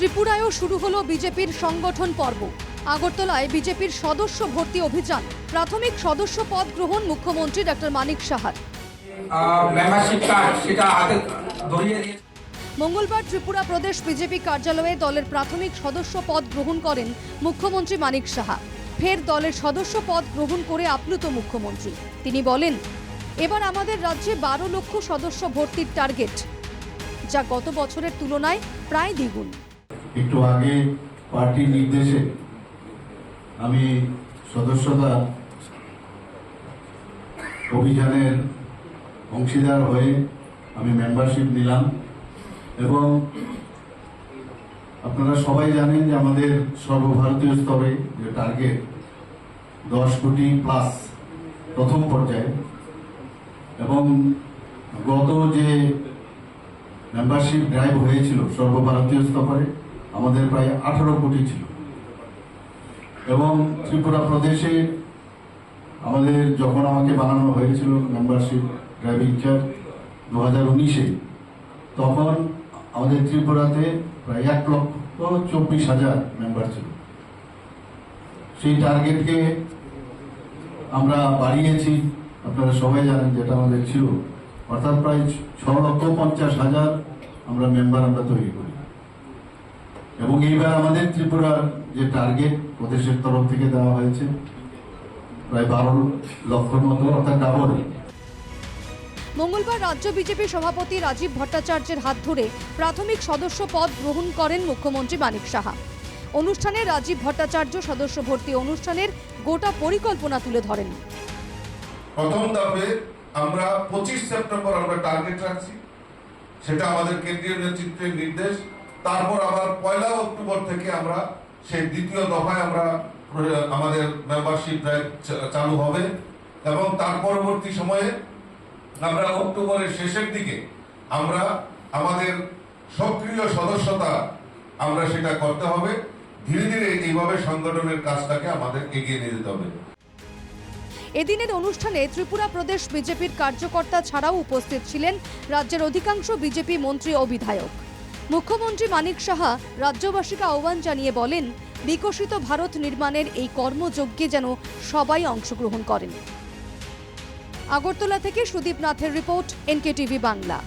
ত্রিপুরায়ও শুরু হলো বিজেপির সংগঠন পর্ব। আগরতলায় বিজেপির সদস্য ভর্তি অভিযান। প্রাথমিক সদস্য পদ গ্রহণ মুখ্যমন্ত্রী ডক্টর মানিক সাহার। মঙ্গলবার ত্রিপুরা প্রদেশ বিজেপি কার্যালয়ে দলের প্রাথমিক সদস্য পদ গ্রহণ করেন মুখ্যমন্ত্রী মানিক সাহা। ফের দলের সদস্য পদ গ্রহণ করে আপ্লুত মুখ্যমন্ত্রী। তিনি বলেন এবার আমাদের রাজ্যে বারো লক্ষ সদস্য ভর্তির টার্গেট। যা গত বছরের তুলনায় প্রায় দ্বিগুণ। একটু আগে পার্টির নির্দেশে আমি সদস্যতা অভিযানের অংশীদার হয়ে আমি মেম্বারশিপ নিলাম এবং আপনারা সবাই জানেন যে আমাদের সর্বভারতীয় স্তরে যে টার্গেট দশ কোটি প্লাস প্রথম পর্যায়ে এবং গত যে মেম্বারশিপ ড্রাইভ হয়েছিল সর্বভারতীয় স্তরে আমাদের প্রায় আঠারো কোটি ছিল। এবং ত্রিপুরা প্রদেশে আমাদের যখন আমাকে বানানো হয়েছিল মেম্বারশিপ ড্রাইভিং চার্জ দু হাজার উনিশে, তখন আমাদের ত্রিপুরাতে প্রায় এক লক্ষ চব্বিশ হাজার মেম্বার ছিল। সেই টার্গেটকে আমরা বাড়িয়েছি, আপনারা সবাই জানেন যেটা আমাদের ছিল। অর্থাৎ প্রায় ছ লক্ষ পঞ্চাশ হাজার আমরা মেম্বার আমরা তৈরি করি এবং এইবার আমাদের ত্রিপুরার যে টার্গেট প্রদেশের তরফ থেকে দেওয়া হয়েছে প্রায় বারো লক্ষর মতো অর্থাৎ ডাবল মঙ্গলবার রাজ্য বিজেপি সভাপতি রাজীব ভট্টাচার্যের হাত ধরে প্রাথমিক সদস্য পদ গ্রহণ করেন মুখ্যমন্ত্রী মানিক সাহা। অনুষ্ঠানে রাজীব ভট্টাচার্য সদস্য ভর্তি অনুষ্ঠানের গোটা পরিকল্পনা তুলে ধরেন। প্রথম ধাপে আমরা পঁচিশ সেপ্টেম্বর আমরা টার্গেট রাখছি। সেটা আমাদের কেন্দ্রীয় নেতৃত্বের নির্দেশ। তারপর আবার পয়লা অক্টোবর থেকে আমরা সেই দ্বিতীয় দফায় আমরা, আমাদের মেম্বারশিপ ড্রাইভ চালু হবে এবং তার পরবর্তী সময়ে আমরা অক্টোবরের শেষের দিকে আমরা আমাদের সক্রিয় সদস্যতা আমরা সেটা করতে হবে। ধীরে ধীরে এইভাবে সংগঠনের কাজটাকে আমাদের এগিয়ে নিয়ে যেতে হবে। এদিনের অনুষ্ঠানে ত্রিপুরা প্রদেশ বিজেপির কার্যকর্তা ছাড়াও উপস্থিত ছিলেন রাজ্যের অধিকাংশ বিজেপি মন্ত্রী ও বিধায়ক। মুখ্যমন্ত্রী মানিক সাহা রাজ্যবাসীকে আহ্বান জানিয়ে বলেন, বিকশিত ভারত নির্মাণের এই কর্মযজ্ঞে যেন সবাই অংশগ্রহণ করেন। আগরতলা থেকে সুদীপ নাথের রিপোর্ট, এনকেটিভি বাংলা।